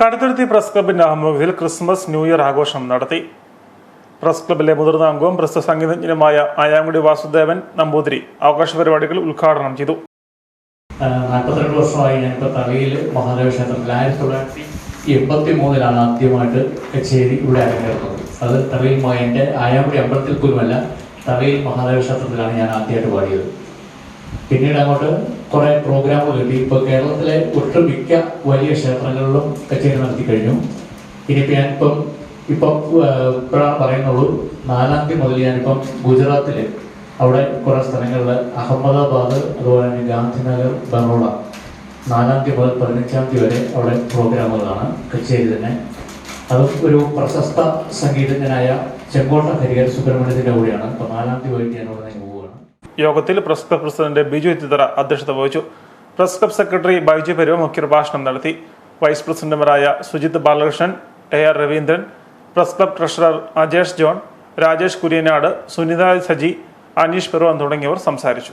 Kaduthuruthy press ക്ലബിന്റെ ആഭിമുഖ്യത്തിൽ Christmas new year ആഘോഷം നടത്തി. പ്രസ് ക്ലബിലെ മുതിർന്ന അംഗവും പ്രസ്തുത സംഗീതജ്ഞനുമായ ആയാങ്കുടി വാസുദേവൻ നമ്പൂതിരി ആഘോഷ പരിപാടികൾ ഉദ്ഘാടനം ചെയ്തു. നാൽപ്പത്തിരണ്ട് വർഷമായി ഞങ്ങളുടെ തറയിൽ മഹാദേവ ക്ഷേത്രത്തിൽ ആയിരത്തി തൊള്ളായിരത്തി എൺപത്തി മൂന്നിലാണ് ആദ്യമായിട്ട് കച്ചേരി ഇവിടെ അരങ്ങേറുന്നത്. അത് തറയിൽ മായന്റെ ആയാമുടി അമ്പലത്തിൽ പോലുമല്ല തറയിൽ മഹാദേവ ക്ഷേത്രത്തിലാണ് ഞാൻ ആദ്യമായിട്ട് പാടിയത്. പിന്നീട് അങ്ങോട്ട് കുറേ പ്രോഗ്രാമുകൾ കിട്ടി. ഇപ്പോൾ കേരളത്തിലെ ഒട്ടുമിക്ക വലിയ ക്ഷേത്രങ്ങളിലും കച്ചേരി നടത്തി കഴിഞ്ഞു. ഇനിയിപ്പോൾ ഞാനിപ്പം ഇപ്പം ഇപ്പോഴാണ് പറയുന്നുള്ളൂ നാലാം തീയതി മുതൽ ഞാനിപ്പം ഗുജറാത്തിൽ അവിടെ കുറേ സ്ഥലങ്ങളിൽ അഹമ്മദാബാദ് അതുപോലെ തന്നെ ഗാന്ധിനഗർ ബറോഡ നാലാം തീയതി മുതൽ പതിനഞ്ചാം തീയതി വരെ അവിടെ പ്രോഗ്രാമുകളാണ് കച്ചേരി തന്നെ. അത് ഒരു പ്രശസ്ത സംഗീതജ്ഞനായ ചെങ്കോട്ട ഹരിഹര സുബ്രഹ്മണ്യത്തിന്റെ കൂടെയാണ്. അപ്പോൾ നാലാം തീയതി വൈകിട്ട് ഞാൻ നിന്ന് പോവുകയാണ്. യോഗത്തിൽ പ്രസ് പ്രസിഡന്റ് ബിജു ചിത്ര അധ്യക്ഷത വഹിച്ചു. Press club secretary Baiju Peruva മുഖ്യപ്രഭാഷണം നടത്തി. വൈസ് പ്രസിഡന്റുമാരായ Sujith Balakrishnan A R Raveendran press club treasurer Ajesh John Rajesh Kuryanad Sunitha Saji Aneesh Peruvan തുടങ്ങിയവർ സംസാരിച്ചു.